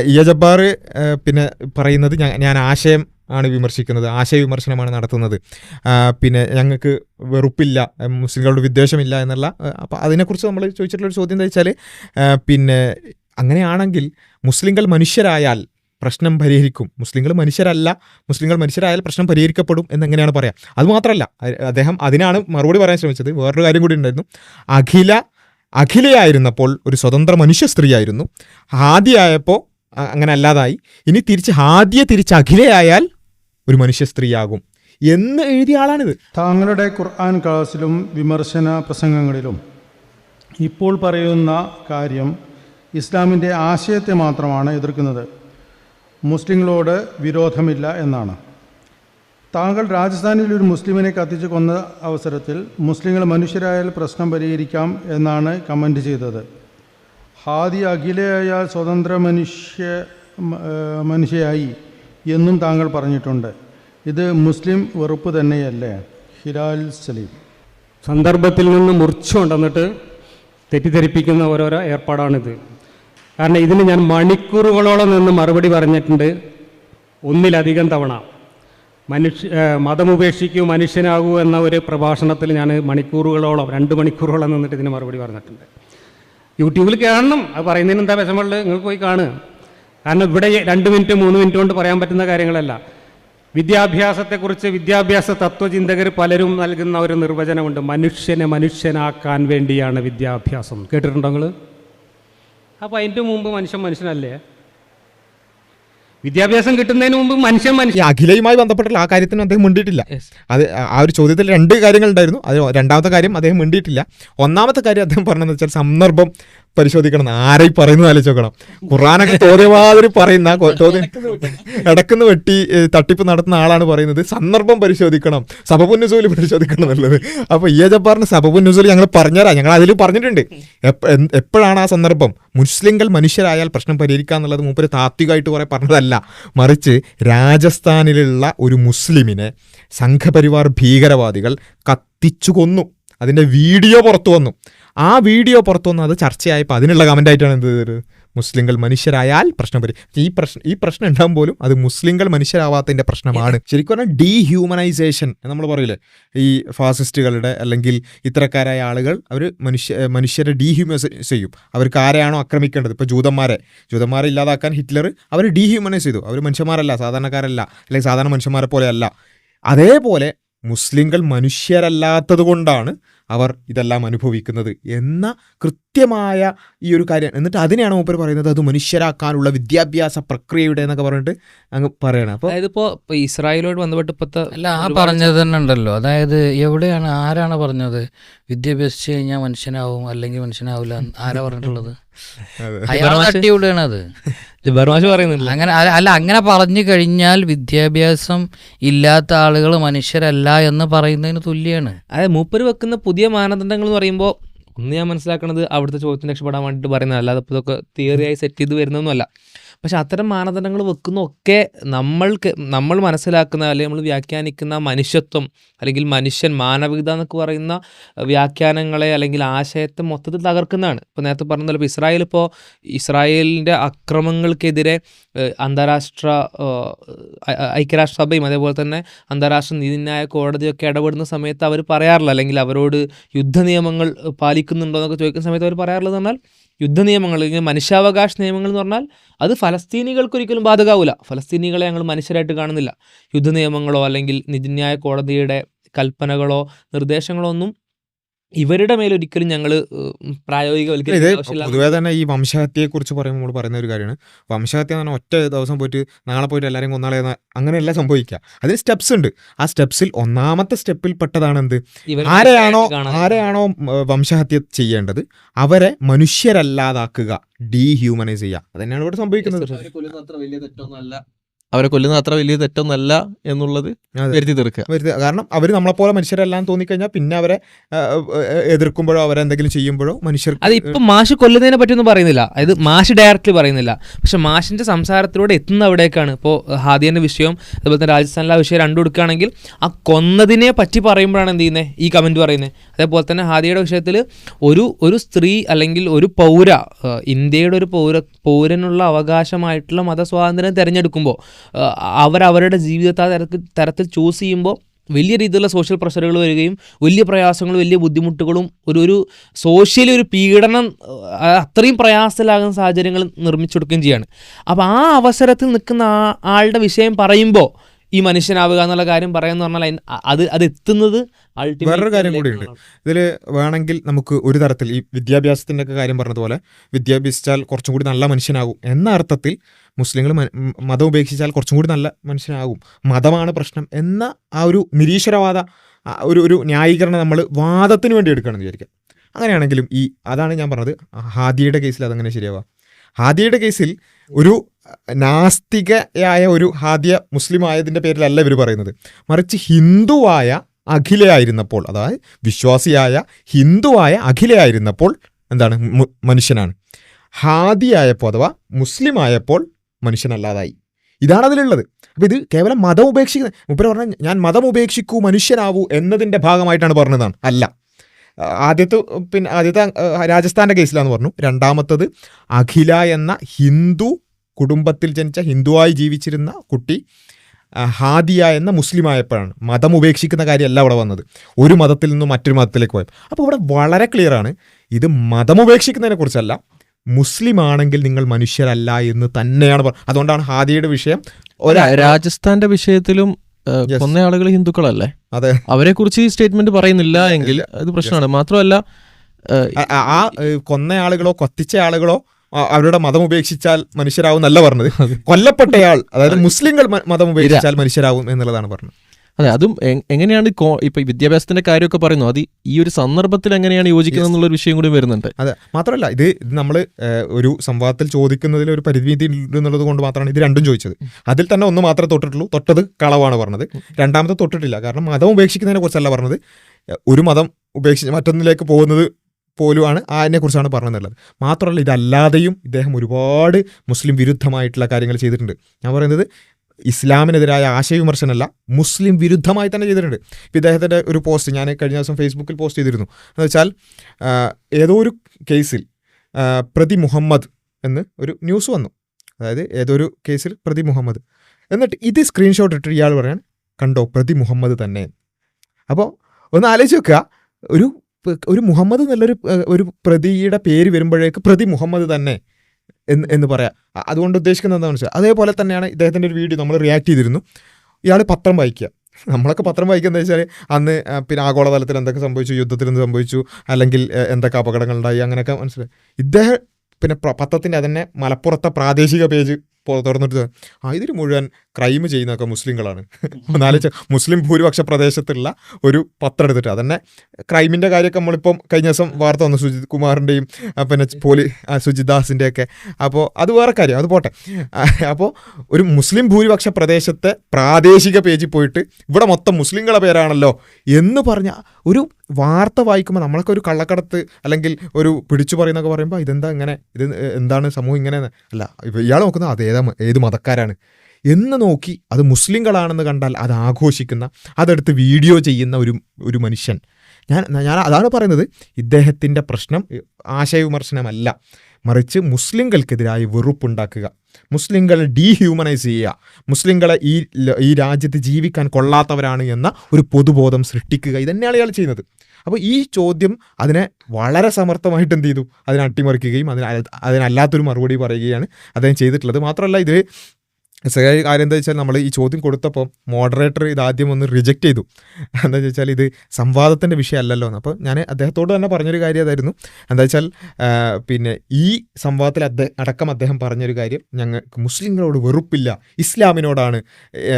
ഇയ ജബ്ബാർ പിന്നെ പറയുന്നത് ഞാൻ- ആശയം ആണ് വിമർശിക്കുന്നത്. ആശയ വിമർശനമാണ് നടത്തുന്നത്. പിന്നെ ഞങ്ങൾക്ക് വെറുപ്പില്ല മുസ്ലിങ്ങളോട് വിദ്വേഷമില്ല എന്നുള്ള അപ്പോൾ അതിനെക്കുറിച്ച് നമ്മൾ ചോദിച്ചിട്ടുള്ള ഒരു ചോദ്യം എന്താ വെച്ചാൽ പിന്നെ അങ്ങനെയാണെങ്കിൽ മുസ്ലിങ്ങൾ മനുഷ്യരായാൽ പ്രശ്നം പരിഹരിക്കും. മുസ്ലിങ്ങൾ മനുഷ്യരല്ല മുസ്ലിങ്ങൾ മനുഷ്യരായാൽ പ്രശ്നം പരിഹരിക്കപ്പെടും എന്നെങ്ങനെയാണ് പറയാം? അതുമാത്രമല്ല അദ്ദേഹം അതിനാണ് മറുപടി പറയാൻ ശ്രമിച്ചത്. വേറൊരു കാര്യം കൂടി ഉണ്ടായിരുന്നു. അഖില അഖിലയായിരുന്നപ്പോൾ ഒരു സ്വതന്ത്ര മനുഷ്യ സ്ത്രീയായിരുന്നു. ആദ്യമായപ്പോൾ അങ്ങനെ അല്ലാതായി ഇനി തിരിച്ച് ആദ്യ തിരിച്ച് അഖിലയായാൽ ഒരു മനുഷ്യ സ്ത്രീയാകും എന്ന് എഴുതിയ ആളാണിത്. താങ്കളുടെ ഖുർആൻ ക്ലാസ്സിലും വിമർശന പ്രസംഗങ്ങളിലും ഇപ്പോൾ പറയുന്ന കാര്യം ഇസ്ലാമിന്റെ ആശയത്തെ മാത്രമാണ് എതിർക്കുന്നത്. മുസ്ലിങ്ങളോട് വിരോധമില്ല എന്നാണ്. താങ്കൾ രാജസ്ഥാനിൽ ഒരു മുസ്ലിമിനെ കത്തിച്ച് കൊന്ന അവസരത്തിൽ മുസ്ലിങ്ങൾ മനുഷ്യരായാൽ പ്രശ്നം പരിഹരിക്കാം എന്നാണ് കമന്റ് ചെയ്തത്. ഹാദി അഖിലയായ സ്വതന്ത്ര മനുഷ്യ മനുഷ്യയായി എന്നും താങ്കൾ പറഞ്ഞിട്ടുണ്ട്. ഇത് മുസ്ലിം വെറുപ്പ് തന്നെയല്ലേ? ഹിലാൽ സലീം. സന്ദർഭത്തിൽ നിന്ന് മുറിച്ചു കൊണ്ടുവന്നിട്ട് തെറ്റിദ്ധരിപ്പിക്കുന്ന ഓരോരോ ഏർപ്പാടാണിത്. കാരണം ഇതിന് ഞാൻ മണിക്കൂറുകളോളം നിന്ന് മറുപടി പറഞ്ഞിട്ടുണ്ട് ഒന്നിലധികം തവണ. മനുഷ്യ മതമുപേക്ഷിക്കൂ മനുഷ്യനാകൂ എന്ന ഒരു പ്രഭാഷണത്തിൽ ഞാൻ മണിക്കൂറുകളോളം രണ്ട് മണിക്കൂറോളം നിന്നിട്ട് ഇതിന് മറുപടി പറഞ്ഞിട്ടുണ്ട്. യൂട്യൂബിൽ കാണണം. അത് പറയുന്നതിന് എന്താ വിഷമമുള്ളത്? നിങ്ങൾ പോയി കാണുക. കാരണം ഇവിടെ രണ്ട് മിനിറ്റ് മൂന്ന് മിനിറ്റ് കൊണ്ട് പറയാൻ പറ്റുന്ന കാര്യങ്ങളല്ല. വിദ്യാഭ്യാസത്തെക്കുറിച്ച് വിദ്യാഭ്യാസ തത്വചിന്തകർ പലരും നൽകുന്ന ഒരു നിർവചനമുണ്ട്. മനുഷ്യനെ മനുഷ്യനാക്കാൻ വേണ്ടിയാണ് വിദ്യാഭ്യാസം. കേട്ടിട്ടുണ്ടോ നിങ്ങൾ? അപ്പോൾ അതിന്റെ മുമ്പ് മനുഷ്യൻ മനുഷ്യനല്ലേ? വിദ്യാഭ്യാസം കിട്ടുന്നതിന് മുമ്പ് മനുഷ്യൻ മനുഷ്യൻ അഖിലയുമായി ബന്ധപ്പെട്ടുള്ള ആ കാര്യത്തിന് അദ്ദേഹം മിണ്ടിയിട്ടില്ല. അത് ആ ഒരു ചോദ്യത്തിൽ രണ്ട് കാര്യങ്ങൾ ഉണ്ടായിരുന്നു അത് രണ്ടാമത്തെ കാര്യം അദ്ദേഹം മിണ്ടിയിട്ടില്ല. ഒന്നാമത്തെ കാര്യം അദ്ദേഹം പറഞ്ഞതെന്ന് വെച്ചാൽ സന്ദർഭം പരിശോധിക്കണം ആരായി പറയുന്നത് ആലോചിച്ച് നോക്കണം. ഖുറാനൊക്കെ തോന്നിയമാതിരി പറയുന്ന ഇടക്കുന്ന് വെട്ടി തട്ടിപ്പ് നടത്തുന്ന ആളാണ് പറയുന്നത്. സന്ദർഭം പരിശോധിക്കണം. സബബുന്നുസൂൽ പരിശോധിക്കണം എന്നുള്ളത്. അപ്പോൾ ഈ ജബ്ബാറിന് സബബുന്നുസൂൽ ഞങ്ങൾ പറഞ്ഞുതരാം ഞങ്ങൾ അതിൽ പറഞ്ഞിട്ടുണ്ട്. എപ്പോഴാണ് ആ സന്ദർഭം? മുസ്ലിങ്ങൾ മനുഷ്യരായാൽ പ്രശ്നം പരിഹരിക്കുക എന്നുള്ളത് മൂപ്പര് താത്വികമായിട്ട് കുറെ പറഞ്ഞതല്ല. മറിച്ച് രാജസ്ഥാനിലുള്ള ഒരു മുസ്ലിമിനെ സംഘപരിവാർ ഭീകരവാദികൾ കത്തിച്ചു കൊന്നു. അതിന്റെ വീഡിയോ പുറത്തു വന്നു. ആ വീഡിയോ പുറത്തു വന്നു. അത് ചർച്ചയായപ്പോൾ അതിനുള്ള കമന്റ് ആയിട്ടാണ് എന്ത് ചെയ്തത്? മുസ്ലിങ്ങൾ മനുഷ്യരായാൽ പ്രശ്നം വരും. ഈ പ്രശ്നം ഈ പ്രശ്നം ഉണ്ടാകും പോലും അത് മുസ്ലിങ്ങൾ മനുഷ്യരാവാത്തതിന്റെ പ്രശ്നമാണ്. ശരിക്കും പറഞ്ഞാൽ ഡീഹ്യൂമനൈസേഷൻ നമ്മൾ പറയില്ലേ? ഈ ഫാസിസ്റ്റുകളുടെ അല്ലെങ്കിൽ ഇത്തരക്കാരായ ആളുകൾ അവർ മനുഷ്യ മനുഷ്യരെ ഡീഹ്യൂമനൈസ് ചെയ്യും. അവർക്ക് ആരെയാണോ ആക്രമിക്കേണ്ടത്? ഇപ്പോൾ ജൂതന്മാരെ. ജൂതന്മാരെ ഇല്ലാതാക്കാൻ ഹിറ്റ്ലർ അവർ ഡീഹ്യൂമനൈസ് ചെയ്തു. അവർ മനുഷ്യന്മാരല്ല സാധാരണക്കാരല്ല അല്ലെങ്കിൽ സാധാരണ മനുഷ്യന്മാരെ പോലെയല്ല. അതേപോലെ മുസ്ലിങ്ങൾ മനുഷ്യരല്ലാത്തത് കൊണ്ടാണ് അവർ ഇതെല്ലാം അനുഭവിക്കുന്നത് എന്ന കൃത്യമായ ഈ ഒരു കാര്യം. എന്നിട്ട് അതിനെയാണ് മൂപ്പർ പറയുന്നത് അത് മനുഷ്യരാക്കാനുള്ള വിദ്യാഭ്യാസ പ്രക്രിയയുടെ എന്നൊക്കെ പറഞ്ഞിട്ട് അങ്ങ് പറയണം. അപ്പോൾ അതായത് ഇപ്പോൾ ഇസ്രായേലോട് ബന്ധപ്പെട്ട് ഇപ്പോഴത്തെ അല്ല ആ പറഞ്ഞത് തന്നെ ഉണ്ടല്ലോ. അതായത് എവിടെയാണ് ആരാണ് പറഞ്ഞത്? വിദ്യാഭ്യാസിച്ച് കഴിഞ്ഞാൽ മനുഷ്യനാവും അല്ലെങ്കിൽ മനുഷ്യനാവില്ല എന്ന് ആരാ പറഞ്ഞിട്ടുള്ളത്? അത്. പറയുന്നില്ല. അങ്ങനെ അല്ല അങ്ങനെ പറഞ്ഞു കഴിഞ്ഞാൽ വിദ്യാഭ്യാസം ഇല്ലാത്ത ആളുകൾ മനുഷ്യരല്ല എന്ന് പറയുന്നതിന് തുല്യമാണ് അതായത് മൂപ്പര് വെക്കുന്ന പുതിയ മാനദണ്ഡങ്ങൾ എന്ന് പറയുമ്പോൾ ഒന്ന് ഞാൻ മനസ്സിലാക്കുന്നത് അവിടുത്തെ ചോദ്യത്തിന് രക്ഷപ്പെടാൻ വേണ്ടിയിട്ട് പറയുന്നത് അല്ലാതെ ഇതൊക്കെ തിയറിയായി സെറ്റ് ചെയ്ത് വരുന്നൊന്നുമല്ല പക്ഷെ അത്തരം മാനദണ്ഡങ്ങൾ വെക്കുന്നൊക്കെ നമ്മൾക്ക് നമ്മൾ മനസ്സിലാക്കുന്ന അല്ലെങ്കിൽ നമ്മൾ വ്യാഖ്യാനിക്കുന്ന മനുഷ്യത്വം അല്ലെങ്കിൽ മനുഷ്യൻ മാനവികത എന്നൊക്കെ പറയുന്ന വ്യാഖ്യാനങ്ങളെ അല്ലെങ്കിൽ ആശയത്തെ മൊത്തത്തിൽ തകർക്കുന്നതാണ്. ഇപ്പോൾ നേരത്തെ പറഞ്ഞ ഇപ്പോൾ ഇസ്രായേൽ ഇപ്പോൾ ഇസ്രായേലിന്റെ അക്രമങ്ങൾക്കെതിരെ അന്താരാഷ്ട്ര ഐക്യരാഷ്ട്രസഭയും അതേപോലെ തന്നെ അന്താരാഷ്ട്ര നീതിന്യായ കോടതിയൊക്കെ ഇടപെടുന്ന സമയത്ത് അവർ പറയാറില്ല. അല്ലെങ്കിൽ അവരോട് യുദ്ധ നിയമങ്ങൾ പാലിക്കുന്നുണ്ടോ എന്നൊക്കെ ചോദിക്കുന്ന സമയത്ത് അവർ പറയാറുള്ളത് പറഞ്ഞാൽ യുദ്ധ നിയമങ്ങൾ അല്ലെങ്കിൽ മനുഷ്യാവകാശ നിയമങ്ങൾ എന്ന് പറഞ്ഞാൽ അത് ഫലസ്തീനികൾക്ക് ഒരിക്കലും ബാധകാവില്ല ഫലസ്തീനികളെ ഞങ്ങൾ മനുഷ്യരായിട്ട് കാണുന്നില്ല. യുദ്ധ നിയമങ്ങളോ അല്ലെങ്കിൽ നീതിന്യായ കോടതിയുടെ കൽപ്പനകളോ നിർദ്ദേശങ്ങളോ ഒന്നും ഇവരുടെ മേലൊരിക്കലും ഞങ്ങൾ ആവശ്യമില്ല പൊതുവേ തന്നെ ഈ വംശഹത്യയെ കുറിച്ച് പറയുമ്പോൾ നമ്മൾ പറയുന്ന ഒരു കാര്യമാണ്. വംശഹത്യ എന്ന് പറഞ്ഞാൽ ഒറ്റ ദിവസം പോയിട്ട് നാളെ പോയിട്ട് എല്ലാവരും കൊന്നാളെ അങ്ങനെയല്ല സംഭവിക്കുക. അതിന് സ്റ്റെപ്സ് ഉണ്ട്. ആ സ്റ്റെപ്സിൽ ഒന്നാമത്തെ സ്റ്റെപ്പിൽ പെട്ടതാണ് എന്ത്? ആരെയാണോ ആരെയാണോ വംശഹത്യ ചെയ്യേണ്ടത്? അവരെ മനുഷ്യരല്ലാതാക്കുക ഡീഹ്യൂമനൈസ് ചെയ്യുക. അത് തന്നെയാണ് ഇവിടെ സംഭവിക്കുന്നത്. അവരെ കൊല്ലുന്നത് അത്ര വലിയ തെറ്റൊന്നല്ല എന്നുള്ളത് അതെ. വരുത്തി തീർക്കുക. കാരണം അവർ നമ്മളെപ്പോലെ മനുഷ്യരെല്ലാം തോന്നിക്കഴിഞ്ഞാൽ പിന്നെ അവരെ എതിർക്കുമ്പോഴോ അവരെ അവരെന്തെങ്കിലും ചെയ്യുമ്പോഴോ മനുഷ്യർ അത് ഇപ്പം മാഷ് കൊല്ലുന്നതിനെ പറ്റിയൊന്നും പറയുന്നില്ല. അതായത് മാഷ് ഡയറക്റ്റ്ലി പറയുന്നില്ല. പക്ഷെ മാഷിന്റെ സംസാരത്തിലൂടെ എത്തുന്ന അവിടേക്കാണ്. ഇപ്പോൾ ഹാദിയന്റെ വിഷയം അതുപോലെ തന്നെ രാജസ്ഥാനിലെ ആ വിഷയം രണ്ടു കൊടുക്കുകയാണെങ്കിൽ ആ കൊന്നതിനെ പറ്റി പറയുമ്പോഴാണ് എന്ത് ചെയ്യുന്നത് ഈ കമന്റ് പറയുന്നത് അതേപോലെ തന്നെ ഹാദിയുടെ വിഷയത്തിൽ ഒരു ഒരു സ്ത്രീ അല്ലെങ്കിൽ ഒരു പൗര ഇന്ത്യയുടെ ഒരു പൗര പൗരനുള്ള അവകാശമായിട്ടുള്ള മതസ്വാതന്ത്ര്യം തിരഞ്ഞെടുക്കുമ്പോൾ അവരവരുടെ ജീവിതത്തെ തരത്തിൽ തരത്തിൽ ചൂസ് ചെയ്യുമ്പോൾ വലിയ രീതിയിലുള്ള സോഷ്യൽ പ്രഷറുകൾ വരികയും വലിയ പ്രയാസങ്ങളും വലിയ ബുദ്ധിമുട്ടുകളും ഒരു ഒരു സോഷ്യലി ഒരു പീഡനം അത്രയും പ്രയാസത്തിലാകുന്ന സാഹചര്യങ്ങൾ നിർമ്മിച്ചെടുക്കുകയും ചെയ്യാണ്. അപ്പോൾ ആ അവസരത്തിൽ നിൽക്കുന്ന ആ ആളുടെ വിഷയം പറയുമ്പോൾ ഈ മനുഷ്യനാവുക എന്നുള്ള കാര്യം പറയാന്ന് പറഞ്ഞാൽ അത് അത് എത്തുന്നത് വേറൊരു കാര്യം കൂടിയുണ്ട്. ഇതിൽ വേണമെങ്കിൽ നമുക്ക് ഒരു തരത്തിൽ ഈ വിദ്യാഭ്യാസത്തിന്റെ ഒക്കെ കാര്യം പറഞ്ഞതുപോലെ വിദ്യാഭ്യസിച്ചാൽ കുറച്ചും കൂടി നല്ല മനുഷ്യനാകും എന്ന അർത്ഥത്തിൽ മുസ്ലിങ്ങൾ മതം ഉപേക്ഷിച്ചാൽ കുറച്ചും കൂടി നല്ല മനുഷ്യനാകും. മതമാണ് പ്രശ്നം എന്ന ആ ഒരു നിരീശ്വരവാദ ഒരു ഒരു ന്യായീകരണം നമ്മൾ വാദത്തിന് വേണ്ടി എടുക്കുകയാണെന്ന് വിചാരിക്കാം. അങ്ങനെയാണെങ്കിലും ഈ അതാണ് ഞാൻ പറഞ്ഞത് ഹാദിയുടെ കേസിൽ അതങ്ങനെ ശരിയാവാം. ഹാദിയുടെ കേസിൽ ഒരു നാസ്തികയായ ഒരു ഹാദിയ മുസ്ലിം ആയതിന്റെ പേരിലല്ല ഇവർ പറയുന്നത്. മറിച്ച് ഹിന്ദുവായ അഖിലയായിരുന്നപ്പോൾ അതായത് വിശ്വാസിയായ ഹിന്ദുവായ അഖിലയായിരുന്നപ്പോൾ എന്താണ്? മനുഷ്യനാണ്. ഹാദിയായപ്പോൾ അഥവാ മുസ്ലിം ആയപ്പോൾ മനുഷ്യനല്ലാതായി. ഇതാണ് അതിലുള്ളത്. അപ്പോൾ ഇത് കേവലം മതം ഉപേക്ഷിക്കുന്ന മുപ്പര് പറഞ്ഞാൽ ഞാൻ മതം ഉപേക്ഷിക്കൂ മനുഷ്യനാവൂ എന്നതിന്റെ ഭാഗമായിട്ടാണ് പറഞ്ഞതാണ്. അല്ല. ആദ്യത്തെ പിന്നെ ആദ്യത്തെ രാജസ്ഥാന്റെ കേസിലാണെന്ന് പറഞ്ഞു. രണ്ടാമത്തത് അഖില എന്ന ഹിന്ദു കുടുംബത്തിൽ ജനിച്ച ഹിന്ദുവായി ജീവിച്ചിരുന്ന കുട്ടി ഹാദിയ എന്ന മുസ്ലിം ആയപ്പോഴാണ് മതം ഉപേക്ഷിക്കുന്ന കാര്യമല്ല അവിടെ വന്നത്. ഒരു മതത്തിൽ നിന്നും മറ്റൊരു മതത്തിലേക്ക് പോയത് അപ്പോൾ ഇവിടെ വളരെ ക്ലിയറാണ് ഇത് മതം ഉപേക്ഷിക്കുന്നതിനെ കുറിച്ചല്ല മുസ്ലിം ആണെങ്കിൽ നിങ്ങൾ മനുഷ്യരല്ല എന്ന് തന്നെയാണ് പറഞ്ഞത് അതുകൊണ്ടാണ് ഹാദിയുടെ വിഷയം ഒരു രാജസ്ഥാന്റെ വിഷയത്തിലും ഏഹ്, Yes. കൊന്ന ആളുകൾ ഹിന്ദുക്കളല്ലേ? അതെ. അവരെ കുറിച്ച് ഈ സ്റ്റേറ്റ്മെന്റ് പറയുന്നില്ല എങ്കിൽ അത് പ്രശ്നമാണ്. മാത്രമല്ല ആ- ആ- ആ കൊന്ന ആളുകളോ കൊത്തിച്ച ആളുകളോ അവരുടെ മതം ഉപേക്ഷിച്ചാൽ മനുഷ്യരാവും എന്നല്ല പറഞ്ഞത്. കൊല്ലപ്പെട്ടയാൾ അതായത് മുസ്ലിങ്ങൾ മതം ഉപേക്ഷിച്ചാൽ മനുഷ്യരാവും എന്നുള്ളതാണ് പറഞ്ഞത്. അതെ അതും എങ്ങനെയാണ് ഇപ്പൊ വിദ്യാഭ്യാസത്തിന്റെ കാര്യമൊക്കെ പറയുന്നു അത് ഈ ഒരു സന്ദർഭത്തിൽ എങ്ങനെയാണ് യോജിക്കുന്നത് എന്നുള്ള ഒരു വിഷയം കൂടി വരുന്നുണ്ട്. അതെ മാത്രമല്ല ഇത് നമ്മൾ ഒരു സംവാദത്തിൽ ചോദിക്കുന്നതിൽ ഒരു പരിമിതി എന്നുള്ളത് കൊണ്ട് മാത്രമാണ് ഇത് രണ്ടും ചോദിച്ചത്. അതിൽ തന്നെ ഒന്ന് മാത്രമേ തൊട്ടിട്ടുള്ളൂ തൊട്ടത് കളവാണ് പറഞ്ഞത്. രണ്ടാമത്തെ തൊട്ടിട്ടില്ല കാരണം മതം ഉപേക്ഷിക്കുന്നതിനെ കുറിച്ചല്ല പറഞ്ഞത്. ഒരു മതം ഉപേക്ഷിച്ച് മറ്റൊന്നിലേക്ക് പോകുന്നത് പോലുമാണ് അതിനെ കുറിച്ചാണ് പറഞ്ഞതെന്നുള്ളത് മാത്രമല്ല ഇതല്ലാതെയും ഇദ്ദേഹം ഒരുപാട് മുസ്ലിം വിരുദ്ധമായിട്ടുള്ള കാര്യങ്ങൾ ചെയ്തിട്ടുണ്ട്. ഞാൻ പറയുന്നത് ഇസ്ലാമിനെതിരായ ആശയവിമർശനമല്ല മുസ്ലിം വിരുദ്ധമായി തന്നെ ചെയ്തിട്ടുണ്ട്. ഇപ്പം ഇദ്ദേഹത്തിന്റെ ഒരു പോസ്റ്റ് ഞാൻ കഴിഞ്ഞ ദിവസം ഫേസ്ബുക്കിൽ പോസ്റ്റ് ചെയ്തിരുന്നു. എന്ന് വെച്ചാൽ ഏതോ ഒരു കേസിൽ പ്രതി മുഹമ്മദ് എന്ന് ഒരു ന്യൂസ് വന്നു. അതായത് ഏതോ ഒരു കേസിൽ പ്രതി മുഹമ്മദ്. എന്നിട്ട് ഇത് സ്ക്രീൻഷോട്ട് ഇട്ടിട്ട് ഇയാൾ പറയാൻ കണ്ടോ പ്രതി മുഹമ്മദ് തന്നെ അപ്പോൾ ഒന്ന് ആലോചിച്ച് വെക്കുക ഒരു ഒരു മുഹമ്മദ് എന്നുള്ളൊരു ഒരു പ്രതിയുടെ പേര് വരുമ്പോഴേക്ക് പ്രതി മുഹമ്മദ് തന്നെ എന്ന് എന്ന് പറയാം. അതുകൊണ്ട് ഉദ്ദേശിക്കുന്നത് എന്താണെന്ന് വെച്ചാൽ അതേപോലെ തന്നെയാണ് ഇദ്ദേഹത്തിന്റെ ഒരു വീഡിയോ നമ്മൾ റിയാക്ട് ചെയ്തിരുന്നു. ഇയാൾ പത്രം വായിക്കുക നമ്മളൊക്കെ പത്രം വായിക്കുന്നത് വെച്ചാൽ അന്ന് പിന്നെ ആഗോളതലത്തിൽ എന്തൊക്കെ സംഭവിച്ചു യുദ്ധത്തിൽ എന്ത് സംഭവിച്ചു അല്ലെങ്കിൽ എന്തൊക്കെ അപകടങ്ങൾ ഉണ്ടായി അങ്ങനെയൊക്കെ മനസ്സിലായി. ഇദ്ദേഹം പിന്നെ പത്രത്തിന്റെ അതന്നെ മലപ്പുറത്തെ പ്രാദേശിക പേജ് തുറന്നിട്ട് ആ ഇതിൽ മുഴുവൻ ക്രൈം ചെയ്യുന്നതൊക്കെ മുസ്ലിങ്ങളാണ്. എന്നാലും മുസ്ലിം ഭൂരിപക്ഷ പ്രദേശത്തുള്ള ഒരു പത്രം എടുത്തിട്ട് അതന്നെ ക്രൈമിന്റെ കാര്യമൊക്കെ നമ്മളിപ്പം കഴിഞ്ഞ ദിവസം വാർത്ത വന്നു സുജിത് കുമാറിന്റെയും പിന്നെ പോലി സുജിത് ദാസിന്റെയൊക്കെ അപ്പോൾ അത് വേറെ കാര്യം അത് പോട്ടെ. അപ്പോൾ ഒരു മുസ്ലിം ഭൂരിപക്ഷ പ്രദേശത്തെ പ്രാദേശിക പേജിൽ പോയിട്ട് ഇവിടെ മൊത്തം മുസ്ലിങ്ങളെ പേരാണല്ലോ എന്ന് പറഞ്ഞ ഒരു വാർത്ത വായിക്കുമ്പോൾ നമ്മളൊക്കെ ഒരു കള്ളക്കടത്ത് അല്ലെങ്കിൽ ഒരു പിടിച്ചു പറയുന്നൊക്കെ പറയുമ്പോൾ ഇതെന്താ ഇങ്ങനെ ഇത് എന്താണ് സമൂഹം ഇങ്ങനെ അല്ല ഇയാൾ നോക്കുന്നത് അത് ഏതാ ഏത് മതക്കാരാണ്? എന്ന് നോക്കി അത് മുസ്ലിങ്ങളാണെന്ന് കണ്ടാൽ അത് ആഘോഷിക്കുന്ന അതെടുത്ത് വീഡിയോ ചെയ്യുന്ന ഒരു ഒരു മനുഷ്യൻ. ഞാൻ ഞാൻ അതാണ് പറയുന്നത്. ഇദ്ദേഹത്തിന്റെ പ്രശ്നം ആശയവിമർശനമല്ല മറിച്ച് മുസ്ലിങ്ങൾക്കെതിരായി വെറുപ്പുണ്ടാക്കുക. മുസ്ലിങ്ങളെ ഡീഹ്യൂമനൈസ് ചെയ്യുക. മുസ്ലിങ്ങളെ ഈ ഈ രാജ്യത്ത് ജീവിക്കാൻ കൊള്ളാത്തവരാണ് എന്ന ഒരു പൊതുബോധം സൃഷ്ടിക്കുക. ഇതന്നെയാണ് ഇയാൾ ചെയ്യുന്നത്. അപ്പോൾ ഈ ചോദ്യം അതിനെ വളരെ സമർത്ഥമായിട്ട് എന്ത് ചെയ്തു? അതിനെ അട്ടിമറിക്കുകയും അതിന് അതിനല്ലാത്തൊരു മറുപടി പറയുകയാണ് അദ്ദേഹം ചെയ്തിട്ടുള്ളത്. മാത്രമല്ല ഇത് രസകരമായ കാര്യം എന്താ വെച്ചാൽ നമ്മൾ ഈ ചോദ്യം കൊടുത്തപ്പോൾ മോഡറേറ്റർ ഇത് ആദ്യം ഒന്ന് റിജക്റ്റ് ചെയ്തു. എന്താ വെച്ചാൽ ഇത് സംവാദത്തിന്റെ വിഷയമല്ലല്ലോ എന്ന്. അപ്പോൾ ഞാൻ അദ്ദേഹത്തോട് തന്നെ പറഞ്ഞൊരു കാര്യം അതായിരുന്നു. എന്താ വെച്ചാൽ പിന്നെ ഈ സംവാദത്തിൽ അദ്ദേഹം അടക്കം അദ്ദേഹം പറഞ്ഞൊരു കാര്യം ഞങ്ങൾക്ക് മുസ്ലിങ്ങളോട് വെറുപ്പില്ല ഇസ്ലാമിനോടാണ്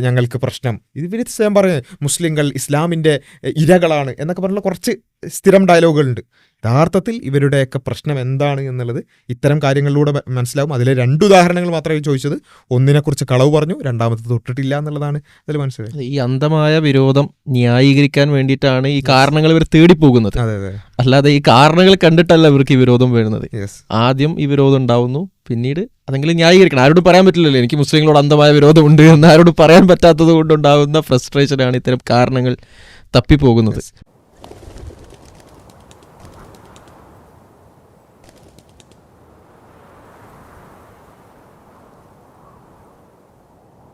ഞങ്ങൾക്ക് പ്രശ്നം. ഇത് ഇവർ സ്വയം പറഞ്ഞത് മുസ്ലിങ്ങൾ ഇസ്ലാമിന്റെ ഇരകളാണ് എന്നൊക്കെ പറഞ്ഞുള്ള കുറച്ച് സ്ഥിരം ഡയലോഗുകളുണ്ട് യഥാർത്ഥത്തിൽ ഇവരുടെയൊക്കെ പ്രശ്നം എന്താണ് എന്നുള്ളത് ഇത്തരം കാര്യങ്ങളിലൂടെ മനസ്സിലാവും. അതിലെ രണ്ട് ഉദാഹരണങ്ങൾ മാത്രമേ ചോദിച്ചത്. ഒന്നിനെക്കുറിച്ച് കളവ് പറഞ്ഞു രണ്ടാമത്തെ തൊട്ടിട്ടില്ല എന്നുള്ളതാണ് അതിൽ മനസ്സിലായത്. ഈ അന്ധമായ വിരോധം ന്യായീകരിക്കാൻ വേണ്ടിയിട്ടാണ് ഈ കാരണങ്ങൾ ഇവർ തേടിപ്പോകുന്നത്. അതെ അതെ. അല്ലാതെ ഈ കാരണങ്ങൾ കണ്ടിട്ടല്ല ഇവർക്ക് ഈ വിരോധം വരുന്നത് ആദ്യം ഈ വിരോധം ഉണ്ടാവുന്നു പിന്നീട് അതെങ്കിലും ന്യായീകരിക്കണം. ആരോട് പറയാൻ പറ്റില്ലല്ലോ. എനിക്ക് മുസ്ലിങ്ങളോട് അന്ധമായ വിരോധമുണ്ട് എന്ന് ആരോട് പറയാൻ പറ്റാത്തത് കൊണ്ടുണ്ടാകുന്ന ഫ്രസ്ട്രേഷനാണ് ഇത്തരം കാരണങ്ങൾ തപ്പിപ്പോകുന്നത്.